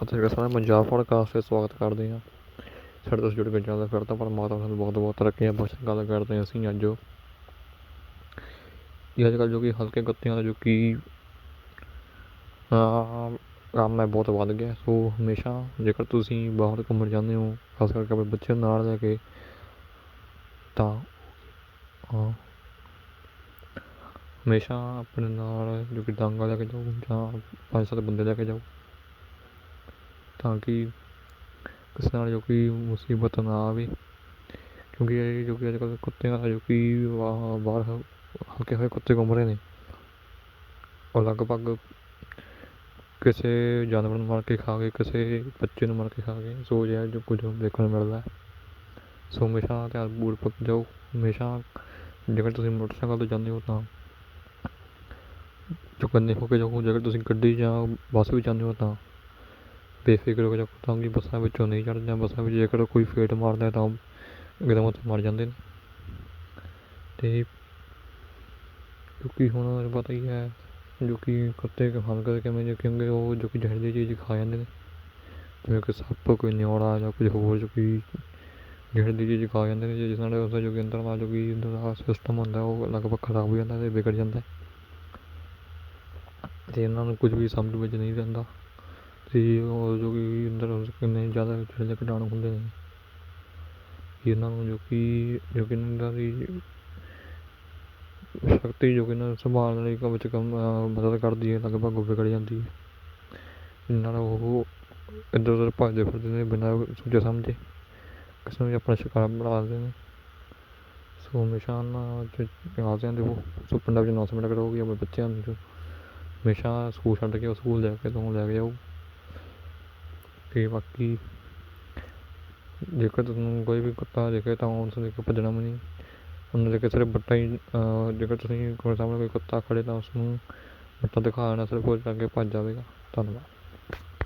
ਸਤਿ ਸ਼੍ਰੀ ਅਕਾਲ ਪੰਜਾਬ ਪੋਡਕਾਸਟ 'ਤੇ ਸਵਾਗਤ ਕਰਦੇ ਹਾਂ। ਸਾਡੇ ਤੋਂ ਜੁੜ ਕੇ ਜਾਂਦਾ ਫਿਰ ਤਾਂ ਪਰਮਾਤਮਾ ਤੁਹਾਨੂੰ ਬਹੁਤ ਬਹੁਤ ਤਰੱਕੀਆਂ ਬਖਸ਼ਣ ਗੱਲ ਕਰਦੇ ਹਾਂ ਅਸੀਂ ਅੱਜ। ਇਹ ਅੱਜ ਕੱਲ੍ਹ ਜੋ ਕਿ ਹਲਕੇ ਗੱਤਿਆਂ ਦਾ ਜੋ ਕਿ ਕੰਮ ਹੈ ਬਹੁਤ ਵੱਧ ਗਿਆ। ਸੋ ਹਮੇਸ਼ਾ ਜੇਕਰ ਤੁਸੀਂ ਬਾਹਰ ਘੁੰਮਣ ਜਾਂਦੇ ਹੋ ਖਾਸ ਕਰਕੇ ਆਪਣੇ ਬੱਚੇ ਨਾਲ ਲੈ ਕੇ ਤਾਂ ਅਹ, ਹਮੇਸ਼ਾ ਆਪਣੇ ਨਾਲ ਜੋ ਕਿ ਡਾਂਗਾ ਲੈ ਕੇ ਜਾਓ ਜਾਂ ਪੰਜ ਸੱਤ ਬੰਦੇ ਲੈ ਕੇ ਜਾਓ। ਤਾਂ ਕਿ ਕਿਸੇ ਨਾਲ ਜੋ ਕਿ ਮੁਸੀਬਤ ਨਾ ਆਵੇ। ਕਿਉਂਕਿ ਇਹ ਜੋ ਕਿ ਅੱਜ ਕੱਲ੍ਹ ਕੁੱਤਿਆਂ ਦਾ ਜੋ ਕਿ ਵਾ- ਬਾਹਰ ਹ- ਹਲਕੇ ਹੋਏ ਕੁੱਤੇ ਘੁੰਮ ਰਹੇ ਨੇ। ਉਹ ਲਗਭਗ ਕਿਸੇ ਜਾਨਵਰ ਨੂੰ ਮਾਰ ਕੇ ਖਾ ਗਏ, ਕਿਸੇ ਬੱਚੇ ਨੂੰ ਮਾਰ ਕੇ ਖਾ ਗਏ। ਸੋ ਜਿਹਾ ਜੋ ਕੁਝ ਦੇਖਣ ਨੂੰ ਮਿਲਦਾ ਸੋ ਹਮੇਸ਼ਾ ਧਿਆਨ ਧਿਆਨਪੂਰਵਕ ਜਾਓ। ਹਮੇਸ਼ਾ ਜੇਕਰ ਤੁਸੀਂ ਮੋਟਰਸਾਈਕਲ ਤੋਂ ਜਾਂਦੇ ਹੋ ਤਾਂ ਚੁਕੰਨੇ ਹੋ ਕੇ ਜਾਓ। ਜੇਕਰ ਤੁਸੀਂ ਗੱਡੀ ਜਾਂ ਬੱਸ ਵਿੱਚ ਜਾਂਦੇ ਹੋ ਤਾਂ ਬੇਫਿਕਰ ਹੋ ਕੇ ਤਾਂ ਕਿ ਬੱਸਾਂ ਵਿੱਚੋਂ ਨਹੀਂ ਚੜ੍ਹਨਾ ਬੱਸਾਂ ਵਿੱਚ ਜੇਕਰ ਕੋਈ ਫੇਟ ਮਾਰਦਾ ਹੈ ਤਾਂ ਇੱਕਦਮ ਉੱਥੇ ਮਰ ਜਾਂਦੇ ਨੇ। ਅਤੇ ਕਿਉਂਕਿ ਹੁਣ ਤੁਹਾਨੂੰ ਪਤਾ ਹੀ ਹੈ, ਜੋ ਕਿ ਕੁੱਤੇ ਹਲਕਾ ਕਿਵੇਂ ਜੇ ਕਿਉਂਕਿ ਉਹ ਜੋ ਕਿ ਜ਼ਹਿਰੀਲੀ ਚੀਜ਼ ਖਾ ਜਾਂਦੇ ਨੇ। ਜਿਵੇਂ ਕਿ ਸੱਪ, ਕੋਈ ਨਿਉੜਾ ਜਾਂ ਕੁਝ ਹੋਰ ਜੋ ਕਿ ਜ਼ਹਿਰੀਲੀ ਚੀਜ਼ ਖਾ ਜਾਂਦੇ ਨੇ, ਜਿਸ ਨਾਲ ਉਸਦਾ ਜੋ ਕਿ ਅੰਦਰ ਦਾ ਜੋ ਕਿ ਅੰਦਰ ਦਾ ਸਿਸਟਮ ਹੁੰਦਾ, ਉਹ ਲਗਭਗ ਖਰਾਬ ਹੋ ਜਾਂਦਾ ਅਤੇ ਵਿਗੜ ਜਾਂਦਾ ਅਤੇ ਇਹਨਾਂ ਨੂੰ ਕੁਝ ਵੀ ਸਮਝ ਵਿੱਚ ਨਹੀਂ ਰਹਿੰਦਾ ਅਤੇ ਉਹ ਜੋ ਕਿ ਅੰਦਰ ਕਿੰਨੇ ਜ਼ਿਆਦਾ ਜਿਹੜੇ ਕੀਟਾਣੂ ਹੁੰਦੇ ਨੇ। ਇਹਨਾਂ ਨੂੰ ਜੋ ਕਿ ਜੋ ਕਿ ਇਹਨਾਂ ਦੀ ਸ਼ਕਤੀ ਜੋ ਕਿ ਇਹਨਾਂ ਨੂੰ ਸੰਭਾਲਣ ਲਈ ਕੰਮ ਵਿੱਚ ਕੰਮ ਮਦਦ ਕਰਦੀ ਹੈ, ਲਗਭਗ ਉਹ ਵਿਗੜ ਜਾਂਦੀ ਹੈ। ਇਹਨਾਂ ਨਾਲ ਉਹ ਇੱਧਰ ਉੱਧਰ ਭੱਜਦੇ ਫਿਰਦੇ ਨੇ ਬਿਨਾਂ ਸੋਚੇ ਸਮਝੇ। ਕਿਸੇ ਨੂੰ ਆਪਣਾ ਸ਼ਿਕਾਰ ਬਣਾ ਦਿੰਦੇ ਨੇ। ਸੋ ਹਮੇਸ਼ਾ ਨਾ ਆਦਿਆਂ ਦੇ ਉਹ ਸੋ ਪਿੰਡਾਂ ਵਿੱਚ ਅਨਾਉਂਸਮੈਂਟ ਕਰੋ ਕਿ ਆਪਣੇ ਬੱਚਿਆਂ ਨੂੰ ਜੋ ਹਮੇਸ਼ਾ ਸਕੂਲ ਛੱਡ ਕੇ ਉਹ ਸਕੂਲ ਲੈ ਕੇ ਤੋਂ ਲੈ ਕੇ ਜਾਓ ਅਤੇ ਬਾਕੀ ਜੇਕਰ ਤੁਹਾਨੂੰ ਕੋਈ ਵੀ ਕੁੱਤਾ ਦਿਖੇ ਤਾਂ ਉਸ ਦੇ ਕੇ ਭੱਜਣਾ ਵੀ ਨਹੀਂ। ਉਹਨੂੰ ਦੇ ਸਿਰਫ ਬੱਟਾ ਹੀ ਜੇਕਰ ਤੁਸੀਂ ਕੋਲ ਸਾਹਮਣੇ ਕੋਈ ਕੁੱਤਾ ਖੜ੍ਹੇ ਤਾਂ ਉਸਨੂੰ ਬੱਟਾ ਦਿਖਾ ਦੇਣਾ, ਸਿਰਫ ਉਹ ਜਾ ਕੇ ਭੱਜ ਜਾਵੇਗਾ। ਧੰਨਵਾਦ।